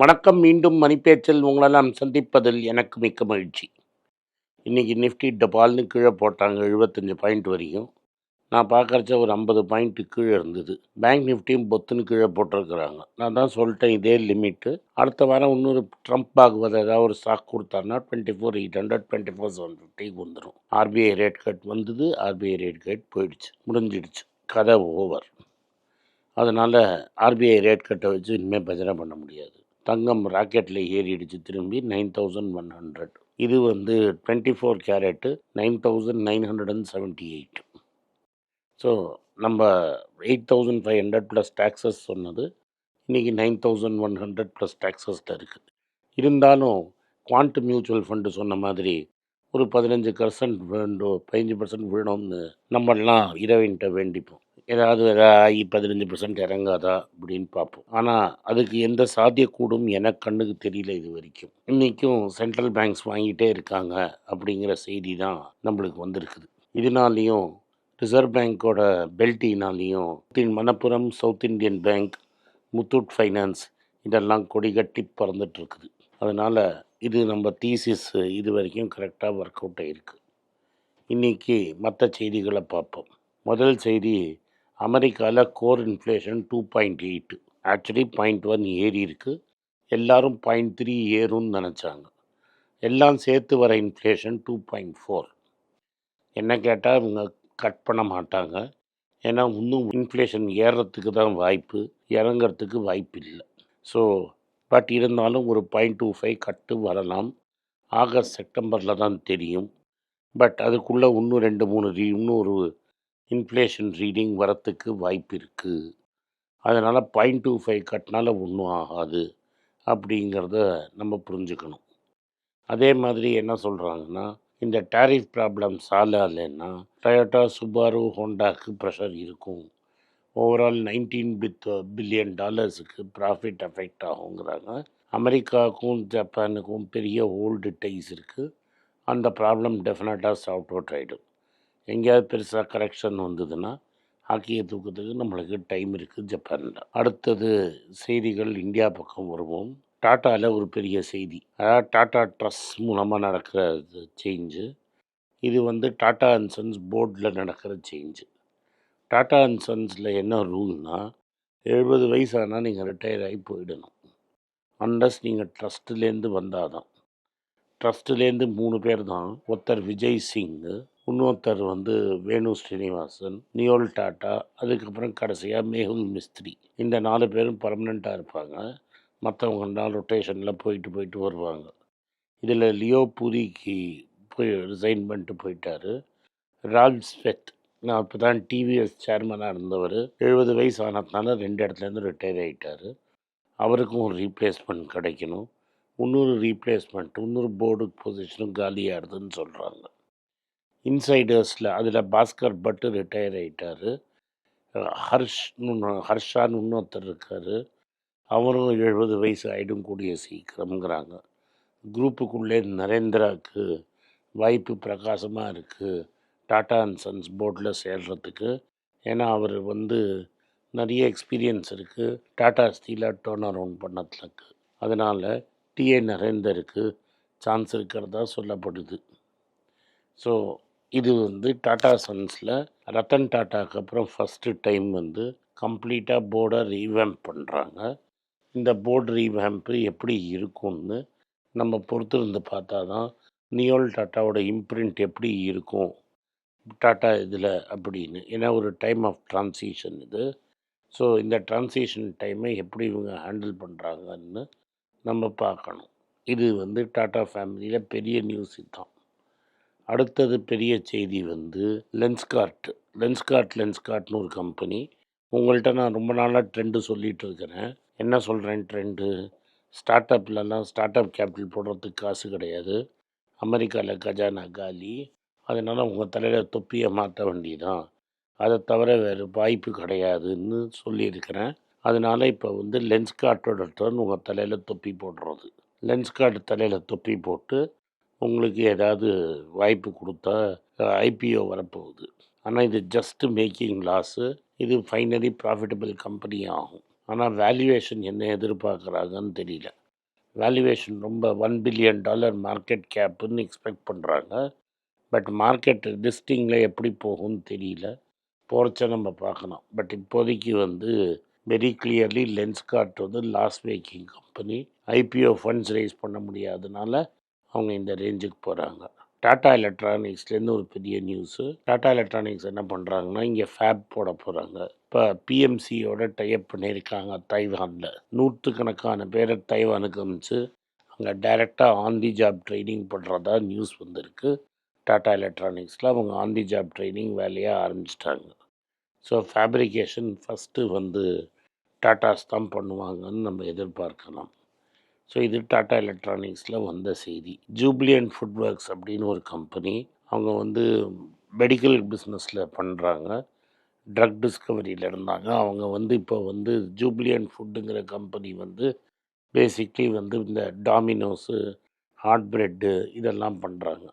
வணக்கம் மீண்டும் மணிப்பேச்சில் உங்களெல்லாம் சந்திப்பதில் எனக்கு மிக்க மகிழ்ச்சி. இன்றைக்கி நிஃப்டி டபால்னு கீழே போட்டாங்க எழுபத்தஞ்சு பாயிண்ட் வரைக்கும் நான் பார்க்குறச்ச ஒரு ஐம்பது பாயிண்ட்டு கீழே இருந்தது. பேங்க் நிஃப்டியும் பொத்துன்னு கீழே போட்டிருக்கிறாங்க. நான் தான் சொல்லிட்டேன் இதே லிமிட்டு. அடுத்த வாரம் இன்னொரு ட்ரம்ப் ஆகுவது ஏதாவது ஒரு ஸ்டாக் கொடுத்தாருன்னா twenty four eight hundred twenty four seven ஃபிஃப்டிக்கு வந்துடும் ஆர்பிஐ ரேட் கட் வந்தது ஆர்பிஐ ரேட் கட் போயிடுச்சு. முடிஞ்சிடுச்சு. கதை ஓவர் அதனால் ஆர்பிஐ ரேட் கட்டை வச்சு இனிமேல் பஜனை பண்ண முடியாது. தங்கம் ராக்கெட்டில் ஏறிடுச்சு. திரும்பி நைன் தௌசண்ட் ஒன் ஹண்ட்ரட். இது வந்து twenty four carat nine thousand nine hundred and seventy eight. So நம்ம eight thousand five hundred plus taxes சொன்னது இன்றைக்கி nine thousand one hundred plus டேக்ஸஸில் இருக்குது இருந்தாலும் குவான்ட் மியூச்சுவல் ஃபண்டு சொன்ன மாதிரி ஒரு பதினஞ்சு பர்சன்ட் வேண்டும் பதினஞ்சு பர்சன்ட் விழணும்னு நம்மளாம் இரவின்கிட்ட வேண்டிப்போம். ஏதாவது ஆகி பதினஞ்சு பர்சன்ட் இறங்காதா அப்படின்னு பார்ப்போம். ஆனால் அதுக்கு எந்த சாத்தியக்கூடும் எனக்கு கண்ணுக்கு தெரியல இது வரைக்கும். இன்றைக்கும் சென்ட்ரல் பேங்க்ஸ் வாங்கிட்டே இருக்காங்க அப்படிங்கிற செய்தி தான் நம்மளுக்கு வந்திருக்குது. இதனாலேயும் ரிசர்வ் பேங்க்கோட பெல்ட்டினாலேயும் Manappuram South Indian bank Muthoot finance இதெல்லாம் கொடி கட்டி பறந்துட்டுருக்குது. அதனால் இது நம்ம தீசிஸ் இது வரைக்கும் கரெக்டாக ஒர்க் அவுட் ஆகிருக்கு இன்றைக்கி மற்ற செய்திகளை பார்ப்போம். முதல் செய்தி அமெரிக்காவில் core inflation two point eight actually point one ஏறி இருக்குது எல்லோரும் பாயிண்ட் த்ரீ ஏறும்னு நினச்சாங்க. எல்லாம் சேர்த்து வர இன்ஃப்ளேஷன் டூ பாயிண்ட் ஃபோர். என்ன கேட்டால் இவங்க கட் பண்ண மாட்டாங்க. ஏன்னா இன்னும் இன்ஃப்ளேஷன் ஏறுறதுக்கு தான் வாய்ப்பு இறங்கிறதுக்கு வாய்ப்பு இல்லை. ஸோ பட் இருந்தாலும் ஒரு பாயிண்ட் டூ ஃபைவ் கட்டு வரலாம். ஆகஸ்ட் செப்டம்பரில் தான் தெரியும். பட் அதுக்குள்ளே இன்னும் ரெண்டு மூணு ரீ இன்னும் ஒரு இன்ஃப்ளேஷன் ரீடிங் வரத்துக்கு வாய்ப்பு இருக்குது அதனால் பாயிண்ட் டூ ஃபைவ் கட்டினால ஒன்றும் ஆகாது அப்படிங்கிறத நம்ம புரிஞ்சுக்கணும். அதே மாதிரி என்ன சொல்கிறாங்கன்னா இந்த டேரிஃப் ப்ராப்ளம் சால்வ் இல்லைன்னா டொயோட்டா சுபாரு ஹோண்டாக்கு ப்ரெஷர் இருக்கும். ஓவரால் நைன்டீன் பித் பில்லியன் டாலர்ஸுக்கு ப்ராஃபிட் அஃபெக்ட் ஆகுங்கிறாங்க. அமெரிக்காவுக்கும் ஜப்பானுக்கும் பெரிய ஓல்டு டைஸ் இருக்குது அந்த ப்ராப்ளம் டெஃபினட்டாக சாஃப்ட் அவுட் ஆகிடும் எங்கேயாவது பெருசாக கரெக்ஷன் வந்ததுன்னா ஹாக்கியை தூக்கத்துக்கு நம்மளுக்கு டைம் இருக்குது ஜப்பானில். அடுத்தது செய்திகள் இந்தியா பக்கம் வருவோம். டாட்டாவில் ஒரு பெரிய செய்தி. அதாவது டாட்டா ட்ரஸ் மூலமாக நடக்கிற சேஞ்சு இது வந்து டாட்டா அண்ட் சன்ஸ் போர்டில் நடக்கிற சேஞ்சு டாட்டா அண்ட் சன்ஸில் என்ன ரூல்னால் எழுபது வயசானால் நீங்கள் ரிட்டையர் ஆகி போயிடணும். அன்லஸ் நீங்கள் ட்ரஸ்ட்டுலேருந்து வந்தால் தான் ட்ரஸ்ட்டுலேருந்து மூணு பேர் தான் ஒருத்தர் விஜய் சிங்கு இன்னொருத்தர் வந்து வேணு ஸ்ரீனிவாசன் நியோல் டாட்டா அதுக்கப்புறம் கடைசியாக மேகுல் மிஸ்திரி. இந்த நாலு பேரும் பர்மனெண்ட்டாக இருப்பாங்க. மற்றவங்க நாள் ரொட்டேஷனில் போயிட்டு போயிட்டு வருவாங்க. இதில் லியோ பூரிக்கு போய் ரிசைன் பண்ணிட்டு போயிட்டார். ராஜ் ஸ்வெத். நான் இப்போ தான் டிவிஎஸ் சேர்மனாக இருந்தவர். எழுபது வயசு ஆனதுனால ரெண்டு இடத்துலேருந்து ரிட்டையர் ஆகிட்டார் அவருக்கும் ஒரு ரீப்ளேஸ்மெண்ட் கிடைக்கணும். இன்னொரு ரீப்ளேஸ்மெண்ட் இன்னொரு போர்டு பொசிஷனும் காலியாகிடுதுன்னு சொல்கிறாங்க இன்சைடர்ஸில் அதில் பாஸ்கர் பட்டு ரிட்டையர் ஆகிட்டார் ஹர்ஷ் ஹர்ஷான்னு இன்னொருத்தர் இருக்கார். அவரும் எழுபது வயசு ஆகிடும் கூடிய சீக்கிரம்ங்கிறாங்க. குரூப்புக்குள்ளே நரேந்திராவுக்கு வாய்ப்பு பிரகாசமாக இருக்குது டாடா அண்ட் சன்ஸ் போர்டில் சேர்றதுக்கு. ஏன்னா அவர் வந்து நிறைய எக்ஸ்பீரியன்ஸ் இருக்குது டாடா ஸ்டீலாக டேர்ன் அரவுண்ட் பண்ணதுலக்கு அதனால் டிஏ நரேந்தருக்கு சான்ஸ் இருக்கிறதா சொல்லப்படுது. ஸோ இது வந்து டாடா சன்ஸில் ரத்தன் டாட்டாக்கு அப்புறம் ஃபஸ்ட்டு டைம் வந்து கம்ப்ளீட்டாக போர்டை ரீவேம்ப் பண்ணுறாங்க இந்த போர்டு ரீவேம்ப்பு எப்படி இருக்கும்னு நம்ம பொறுத்திருந்து பார்த்தா தான் நியோல் டாட்டாவோட இம்ப்ரிண்ட் எப்படி இருக்கும் டாட்டா இதில் அப்படின்னு. ஏன்னா ஒரு டைம் ஆஃப் ட்ரான்சிஷன் இது. ஸோ இந்த ட்ரான்சிஷன் டைமை எப்படி இவங்க ஹேண்டில் பண்ணுறாங்கன்னு நம்ம பார்க்கணும். இது வந்து டாட்டா ஃபேமிலியில் பெரிய நியூஸ் தான் அடுத்தது பெரிய செய்தி வந்து லென்ஸ்கார்ட் லென்ஸ்கார்ட் லென்ஸ்கார்ட்னு ஒரு கம்பெனி உங்கள்கிட்ட நான் ரொம்ப நாளாக ட்ரெண்டு சொல்லிகிட்டு இருக்கிறேன். என்ன சொல்கிறேன் ட்ரெண்டு ஸ்டார்ட் அப்லலாம் ஸ்டார்ட் அப் கேபிட்டல் போடுறதுக்கு காசு கிடையாது. அமெரிக்காவில் கஜானா காலி. அதனால் உங்கள் தலையில் தொப்பியை மாற்ற வேண்டியதான் அதை தவிர வேறு வாய்ப்பு கிடையாதுன்னு சொல்லியிருக்கிறேன். அதனால் இப்போ வந்து லென்ஸ்கார்ட்டோட டர்ன் உங்கள் தலையில் தொப்பி போடுறது. லென்ஸ்கார்ட் தலையில் தொப்பி போட்டு உங்களுக்கு ஏதாவது வாய்ப்பு கொடுத்தா ஐபிஓ வரப்போகுது. ஆனால் இது ஜஸ்ட்டு மேக்கிங் லாஸு இது ஃபைனலி ப்ராஃபிட்டபிள் கம்பெனி ஆகும். ஆனால் வேல்யூவேஷன் என்ன எதிர்பார்க்குறாங்கன்னு தெரியல. வேல்யூவேஷன் ரொம்ப ஒன் பில்லியன் டாலர் மார்க்கெட் கேப்புன்னு எக்ஸ்பெக்ட் பண்ணுறாங்க பட் மார்க்கெட் லிஸ்டிங்கில் எப்படி போகும்னு தெரியல. போகிறச்ச நம்ம பார்க்கணும் பட் இப்போதைக்கு வந்து வெரி கிளியர்லி லென்ஸ்கார்ட் வந்து loss making company IPO funds raise பண்ண முடியாதனால அவங்க இந்த ரேஞ்சுக்கு போகிறாங்க டாடா எலக்ட்ரானிக்ஸ்லேருந்து ஒரு பெரிய நியூஸு டாடா எலக்ட்ரானிக்ஸ் என்ன பண்ணுறாங்கன்னா இங்கே ஃபேப் போட போகிறாங்க இப்போ பிஎம்சியோட டைப் பண்ணியிருக்காங்க தைவானில் நூற்றுக்கணக்கான பேரை தைவானுக்கு அமிச்சு அங்கே டைரெக்டாக ஆன் தி ஜாப் ட்ரைனிங் பண்ணுறதா நியூஸ் வந்திருக்கு. டாடா எலக்ட்ரானிக்ஸில் அவங்க ஆன் தி ஜாப் ட்ரைனிங் வேலையை ஆரம்பிச்சிட்டாங்க. ஸோ ஃபேப்ரிகேஷன் ஃபஸ்ட்டு வந்து டாட்டாஸ் தான் பண்ணுவாங்கன்னு நம்ம எதிர்பார்க்கலாம். ஸோ இது டாடா எலக்ட்ரானிக்ஸில் வந்த செய்தி. ஜூப்ளியன் ஃபுட் ஒர்க்ஸ் அப்படின்னு ஒரு கம்பெனி அவங்க வந்து மெடிக்கல் பிஸ்னஸில் பண்ணுறாங்க ட்ரக் டிஸ்கவரியில் இருந்தாங்க. அவங்க வந்து இப்போ வந்து ஜூப்ளியன் ஃபுட்டுங்கிற கம்பெனி வந்து பேசிக்லி வந்து இந்த டாமினோஸு ஹாட் பிரெட்டு இதெல்லாம் பண்ணுறாங்க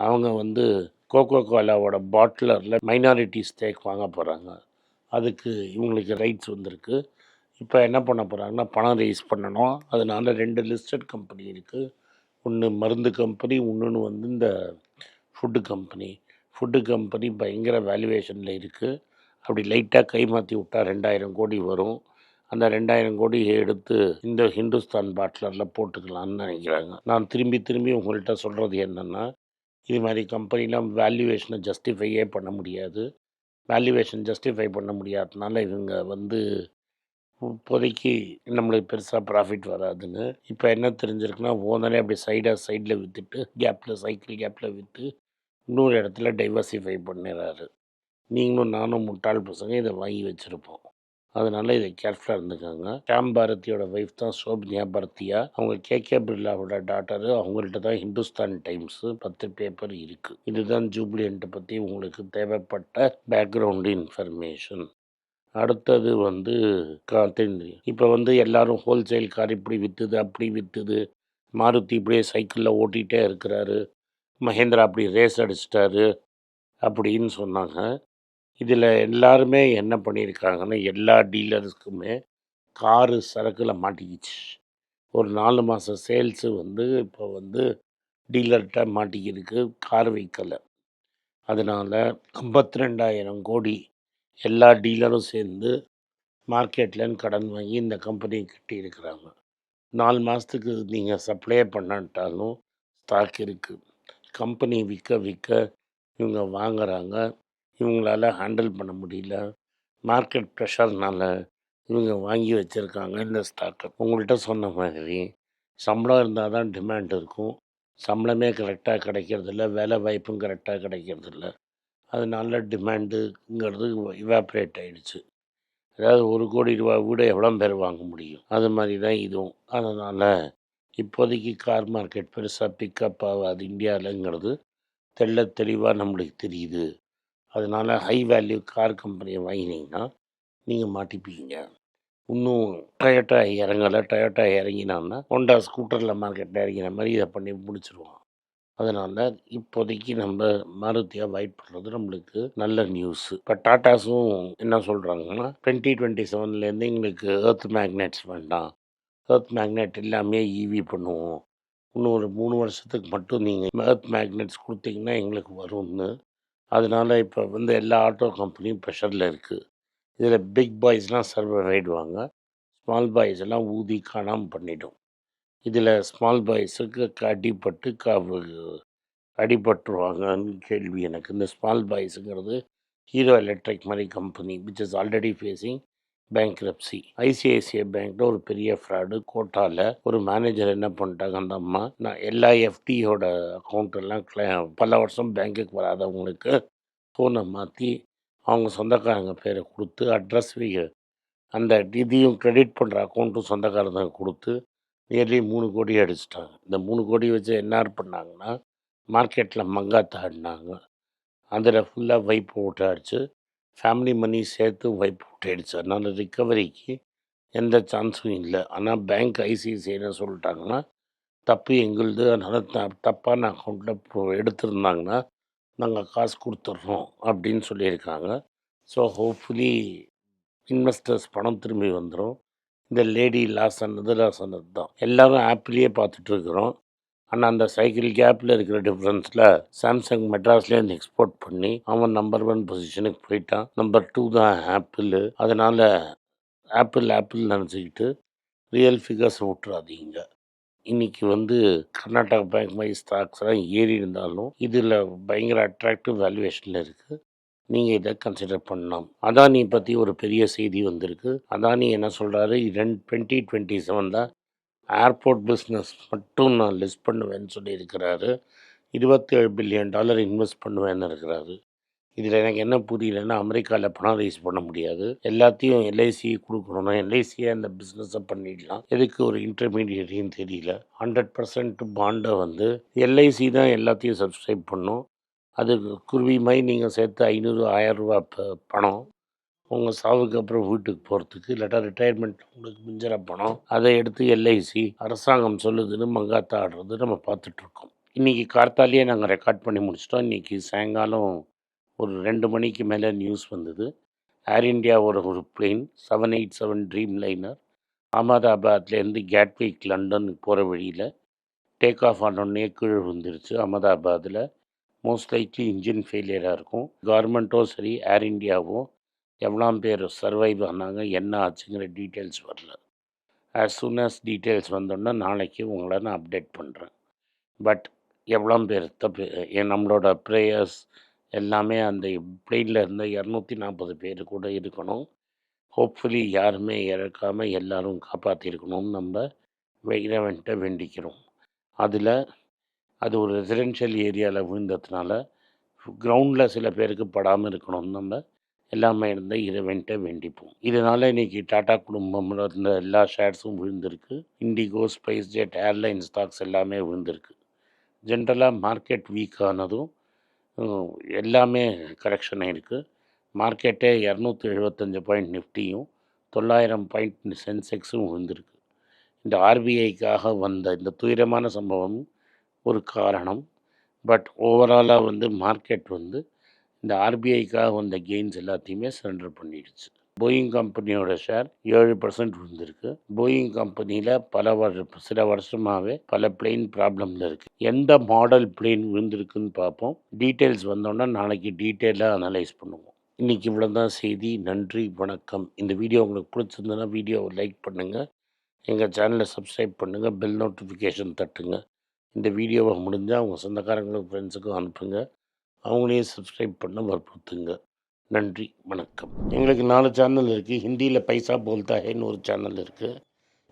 அவங்க வந்து கோகோ கோலாவோட பாட்லரில் மைனாரிட்டி ஸ்டேக் வாங்க போகிறாங்க அதுக்கு இவங்களுக்கு ரைட்ஸ் வந்திருக்கு. இப்போ என்ன பண்ண போகிறாங்கன்னா பணம் ரைஸ் பண்ணணும். அதனால ரெண்டு லிஸ்டட் கம்பெனி இருக்குது ஒன்று மருந்து கம்பெனி இன்னொன்று வந்து இந்த ஃபுட்டு கம்பெனி ஃபுட்டு கம்பெனி பயங்கர வேல்யூவேஷனில் இருக்குது அப்படி லைட்டாக கை மாற்றி விட்டால் ரெண்டாயிரம் கோடி வரும். அந்த ரெண்டாயிரம் கோடி எடுத்து இந்த ஹிந்துஸ்தான் பாட்லரில் போட்டுக்கலாம்னு நினைக்கிறாங்க. நான் திரும்பி திரும்பி உங்கள்கிட்ட சொல்கிறது என்னென்னா இது மாதிரி கம்பெனிலாம் வேல்யூவேஷனை ஜஸ்டிஃபையே பண்ண முடியாது. வேல்யூவேஷன் ஜஸ்டிஃபை பண்ண முடியாததுனால இவங்க வந்து இப்போதைக்கு நம்மளுக்கு பெருசாக ப்ராஃபிட் வராதுன்னு. இப்போ என்ன தெரிஞ்சிருக்குன்னா ஓனரே அப்படி சைடாக சைடில் விற்றுட்டு கேப்பில் சைக்கிள் கேப்பில் விற்று இன்னொரு இடத்துல டைவர்சிஃபை பண்ணிடுறாரு நீங்களும் நானும் முட்டாள் பசங்க இதை வாங்கி வச்சுருப்போம். அதனால் இதை கேர்ஃபுல்லாக இருந்துக்காங்க. ஷாம் பாரதியோட ஒய்ஃப் தான் சோப்னியா பாரதியா. அவங்க கே கே பிர்லாவோட டாட்டரு அவங்கள்ட்ட தான் ஹிந்துஸ்தான் டைம்ஸு பத்து பேப்பர் இருக்குது இதுதான் ஜூப்ளியன்ட்டை பற்றி உங்களுக்கு தேவைப்பட்ட பேக்ரவுண்டு இன்ஃபர்மேஷன் அடுத்தது வந்து காத்தேந்திரி இப்போ வந்து எல்லாரும் ஹோல்சேல் கார் இப்படி விற்றுது அப்படி விற்றுது மாருதி இப்படியே சைக்கிளில் ஓட்டிகிட்டே இருக்கிறாரு. மகேந்திரா அப்படி ரேஸ் அடிச்சிட்டாரு அப்படின்னு சொன்னாங்க. இதில் எல்லாருமே என்ன பண்ணியிருக்காங்கன்னா எல்லா டீலர்ஸ்க்குமே காரு சரக்கில் மாட்டிக்கிச்சு. ஒரு நாலு மாதம் சேல்ஸு வந்து இப்போ வந்து டீலர்கிட்ட மாட்டிக்கிருக்கு கார் வைக்கலை. அதனால் ஐம்பத்தி ரெண்டாயிரம் கோடி எல்லா டீலரும் சேர்ந்து மார்க்கெட்லேருந்து கடன் வாங்கி இந்த கம்பெனி கட்டியிருக்கிறாங்க நாலு மாதத்துக்கு நீங்கள் சப்ளை பண்ணாட்டாலும் ஸ்டாக் இருக்குது கம்பெனி விற்க விற்க இவங்க வாங்குறாங்க. இவங்களால ஹேண்டில் பண்ண முடியல. மார்க்கெட் ப்ரெஷர்னால் இவங்க வாங்கி வச்சுருக்காங்க இந்த ஸ்டாக்கை உங்கள்கிட்ட சொன்ன மாதிரி சம்பளம் இருந்தால் தான் டிமாண்ட் இருக்கும். சம்பளமே கரெக்டாக கிடைக்கிறதில்ல. வேலை வாய்ப்பும் கரெக்டாக கிடைக்கிறதில்ல. அதனால டிமாண்டுங்கிறது இவாப்ரேட் ஆகிடுச்சு அதாவது ஒரு கோடி ரூபா வீடு எவ்வளோ பேர் வாங்க முடியும்? அது மாதிரி தான் இதுவும். அதனால் இப்போதைக்கு கார் மார்க்கெட் பெருசாக பிக்கப் ஆகாது. இந்தியாவிலங்கிறது தெள்ள தெளிவாக நம்மளுக்கு தெரியுது. அதனால் ஹை வேல்யூ கார் கம்பெனியை வாங்கினீங்கன்னா நீங்கள் மாட்டிப்பீங்க. இன்னும் டொயோட்டா இறங்கலை. டொயோட்டா இறங்கினான்னா ஹோண்டா ஸ்கூட்டரில் மார்க்கெட்டில் இறங்கின மாதிரி இதை பண்ணி முடிச்சிருவான் அதனால் இப்போதைக்கு நம்ம மாருதி அவாய்ட் பண்ணுறது நம்மளுக்கு நல்ல நியூஸ் இப்போ டாட்டாஸும் என்ன சொல்கிறாங்கன்னா டுவெண்ட்டி டுவெண்ட்டி செவன்லேருந்து எங்களுக்கு எர்த் மேக்னெட்ஸ் வேண்டாம். எர்த் மேக்னெட் எல்லாமே ஈவி பண்ணுவோம். இன்னும் ஒரு மூணு வருஷத்துக்கு மட்டும் நீங்கள் ஏர்த் மேக்னெட்ஸ் கொடுத்தீங்கன்னா எங்களுக்கு வரும்னு. அதனால் இப்போ வந்து எல்லா ஆட்டோ கம்பெனியும் ப்ரெஷரில் இருக்குது இதில் பிக் பாய்ஸ்லாம் சர்வர் ஆகிடுவாங்க ஸ்மால் பாய்ஸ் எல்லாம் ஊதி காணாமல் பண்ணிடும். இதில் ஸ்மால் பாய்ஸுக்கு அடிப்பட்டு க அடிபட்டுருவாங்கன்னு கேள்வி எனக்கு. இந்த ஸ்மால் பாய்ஸுங்கிறது ஹீரோ எலக்ட்ரிக் மாதிரி company which is already facing bankruptcy ICICI பேங்க்கில் ஒரு பெரிய ஃப்ராடு கோட்டாவில் ஒரு மேனேஜர் என்ன பண்ணிட்டாங்க அந்த அம்மா நான் எல்லா எஃப்டியோட அக்கௌண்ட்டெல்லாம் கிள பல வருஷம் பேங்க்குக்கு வராதவங்களுக்கு ஃபோனை மாற்றி அவங்க சொந்தக்காரங்க பேரை கொடுத்து அட்ரஸ் அந்த இதையும் க்ரெடிட் பண்ணுற அக்கௌண்ட்டும் சொந்தக்காரங்க கொடுத்து நியர்லி மூணு கோடி அடிச்சிட்டாங்க. இந்த மூணு கோடி வச்சு என்ன பண்ணாங்கன்னா மார்க்கெட்டில் மங்கா ஆடினாங்க அதில் ஃபுல்லாக வைப் அவுட் ஆகிடுச்சு ஃபேமிலி மணி சேர்த்து வைப் அவுட் அதனால் ரிக்கவரிக்கு எந்த சான்ஸும் இல்லை. ஆனால் பேங்க் ஐசிஐசிஐன்னு சொல்லிட்டாங்கன்னா தப்பு எங்களுது. அதனால் த தப்பான அக்கௌண்ட்டில் எடுத்திருந்தாங்கன்னா நாங்கள் காசு கொடுத்துட்றோம் அப்படின்னு சொல்லியிருக்காங்க. ஸோ ஹோப்ஃபுல்லி இன்வெஸ்டர்ஸ் பணம் திரும்பி வந்துடும் இந்த லேடி லாஸ் ஆனது லாஸ் தான் எல்லாரும் ஆப்பிலேயே பார்த்துட்ருக்குறோம். ஆனால் அந்த சைக்கிள் கேப்பில் இருக்கிற டிஃப்ரென்ஸில் சாம்சங் மெட்ராஸ்லேருந்து எக்ஸ்போர்ட் பண்ணி அவன் நம்பர் ஒன் பொசிஷனுக்கு போயிட்டான். நம்பர் டூ தான் ஆப்பிள். அதனால் ஆப்பிள் ஆப்பிள் நினச்சிக்கிட்டு ரியல் ஃபிகர்ஸ் விட்டுறாதீங்க இன்றைக்கி வந்து கர்நாடகா பேங்க் மாதிரி ஸ்டாக்ஸ்லாம் ஏறி இருந்தாலும் இதில் பயங்கர அட்ராக்டிவ் வேல்யூவேஷனில் இருக்குது நீங்கள் இதை கன்சிடர் பண்ணலாம். அதானி பற்றி ஒரு பெரிய செய்தி வந்திருக்கு. அதானி என்ன சொல்கிறாரு ரெண்டு டுவெண்ட்டி டுவெண்ட்டி செவனில் ஏர்போர்ட் பிஸ்னஸ் மட்டும் நான் லிஸ்ட் பண்ணுவேன்னு சொல்லியிருக்கிறாரு. இருபத்தேழு பில்லியன் டாலர் இன்வெஸ்ட் பண்ணுவேன்னு இருக்கிறாரு. இதில் எனக்கு என்ன புரியலன்னா அமெரிக்காவில் பணம் ரைஸ் பண்ண முடியாது. எல்லாத்தையும் எல்ஐசி கொடுக்கணும்னா எல்ஐசியை அந்த பிஸ்னஸை பண்ணிடலாம். எதுக்கு ஒரு இன்டர்மீடியட்னு தெரியல. ஹண்ட்ரட் பர்சன்ட் பாண்டை வந்து எல்ஐசி தான் எல்லாத்தையும் சப்ஸ்கிரைப் பண்ணும். அது குருவி மாதிரி நீங்கள் சேர்த்து ஐநூறு ஆயரூபா பணம். உங்கள் சாவுக்கு அப்புறம் வீட்டுக்கு போகிறதுக்கு இல்லாட்டா ரிட்டையர்மெண்ட் உங்களுக்கு மிஞ்சிற பணம். அதை எடுத்து எல்ஐசி அரசாங்கம் சொல்லுதுன்னு மங்காத்தா ஆடுறது நம்ம பார்த்துட்ருக்கோம். இன்றைக்கி கார்த்தாலேயே நாங்கள் ரெக்கார்ட் பண்ணி முடிச்சிட்டோம். இன்றைக்கி சாயங்காலம் ஒரு ரெண்டு மணிக்கு மேலே நியூஸ் வந்தது. ஏர் இண்டியாவோட ஒரு plane seven eight seven Dreamliner அகமதாபாத்லேருந்து Gatwick லண்டனுக்கு போகிற வழியில் டேக் ஆஃப் ஆனோடனே கீழே விழுந்துருச்சு. அகமதாபாத்தில் மோஸ்ட் லைக்லி இன்ஜின் ஃபெயிலியராக இருக்கும். கவர்மெண்ட்டும் சரி ஏர் இண்டியாவும் எவ்வளோ பேர் சர்வைவ் ஆனாங்க என்ன ஆச்சுங்கிற டீட்டெயில்ஸ் வரல. ஆஸ் சூன் அஸ் டீட்டெயில்ஸ் வந்தோன்னா நாளைக்கு உங்களை நான் அப்டேட் பண்ணுறேன் பட் எவ்வளோ பேர் தப்பு நம்மளோட ப்ரேயர்ஸ் எல்லாமே அந்த பிளெயினில் இருந்த இரநூத்தி நாற்பது பேர் கூட இருக்கணும். ஹோப்ஃபுல்லி யாருமே இறக்காமல் எல்லோரும் காப்பாற்றிருக்கணும்னு நம்ம இறைவன்கிட்ட வேண்டிக்கிறோம். அதில் அது ஒரு ரெசிடென்ஷியல் ஏரியாவில் விழுந்ததுனால கிரவுண்டில் சில பேருக்கு படாமல் இருக்கணும்னு நம்ம எல்லாமே இருந்த இறைவன்கிட்ட வேண்டிப்போம். இதனால் இன்றைக்கி டாடா குடும்பம் இருந்த எல்லா ஷேர்ஸும் விழுந்திருக்கு. IndiGo SpiceJet airline stocks எல்லாமே விழுந்திருக்கு. ஜென்ரலாக மார்க்கெட் வீக் ஆனதும் எல்லாமே கரெக்ஷன் ஆகிருக்கு மார்க்கெட்டே இரநூத்தி எழுபத்தஞ்சு பாயிண்ட் நிஃப்டியும் தொள்ளாயிரம் பாயிண்ட் சென்செக்ஸும் விழுந்திருக்கு. இந்த ஆர்பிஐக்காக வந்த இந்த துயரமான சம்பவம் ஒரு காரணம். பட் ஓவராலாக வந்து மார்க்கெட் வந்து இந்த ஆர்பிஐக்காக வந்த கெயின்ஸ் எல்லாத்தையுமே சரண்டர் பண்ணிடுச்சு. போயிங் கம்பெனியோட ஷேர் ஏழு பர்சன்ட் விழுந்திருக்கு. போயிங் கம்பெனியில் பல வருஷம் சில வருஷமாகவே பல பிளேன் ப்ராப்ளமில் இருக்குது எந்த மாடல் பிளேன் விழுந்திருக்குன்னு பார்ப்போம். டீட்டெயில்ஸ் வந்தோன்னா நாளைக்கு டீட்டெயிலாக அனலைஸ் பண்ணுவோம். இன்றைக்கி இவ்வளோ தான் செய்தி. நன்றி வணக்கம். இந்த வீடியோ உங்களுக்கு பிடிச்சிருந்ததுன்னா வீடியோவை லைக் பண்ணுங்கள் எங்கள் சேனலை சப்ஸ்கிரைப் பண்ணுங்கள் பெல் நோட்டிஃபிகேஷன் தட்டுங்க. இந்த வீடியோவை முடிஞ்சால் உங்கள் சொந்தக்காரங்களுக்கும் ஃப்ரெண்ட்ஸுக்கும் அனுப்புங்க. அவங்களையும் சப்ஸ்கிரைப் பண்ண வற்புறுத்துங்க. நன்றி வணக்கம். எங்களுக்கு நாலு சேனல் இருக்குது ஹிந்தியில் பைசா போல்தா ஹேன்னு ஒரு சேனல் இருக்குது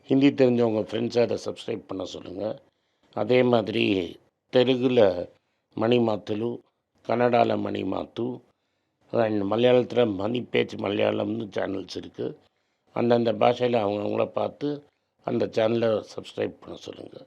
ஹிந்தி தெரிஞ்சவங்க ஃப்ரெண்ட்ஸை அதை சப்ஸ்கிரைப் பண்ண சொல்லுங்கள் அதே மாதிரி தெலுங்கில் மணி மாத்தலு கன்னடாவில் மணி மாத்து அண்ட் மலையாளத்தில் மணி பேச்சு மலையாளம்னு சேனல்ஸ் இருக்குது அந்தந்த பாஷையில் அவங்கவுங்கள பார்த்து அந்த சேனலை சப்ஸ்கிரைப் பண்ண சொல்லுங்கள்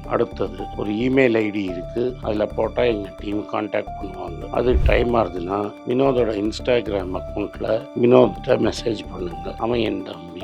அடுத்தது ஒரு இமெயில் ஐடி இருக்குது அதில் போட்டால் எங்கள் டீம் காண்டாக்ட் பண்ணுவாங்க. அது டைம் ஆகுதுன்னா வினோதோட இன்ஸ்டாகிராம் அக்கௌண்ட்டில் வினோத்கிட்ட மெசேஜ் பண்ணுங்கள் அவன் என் தம்பி.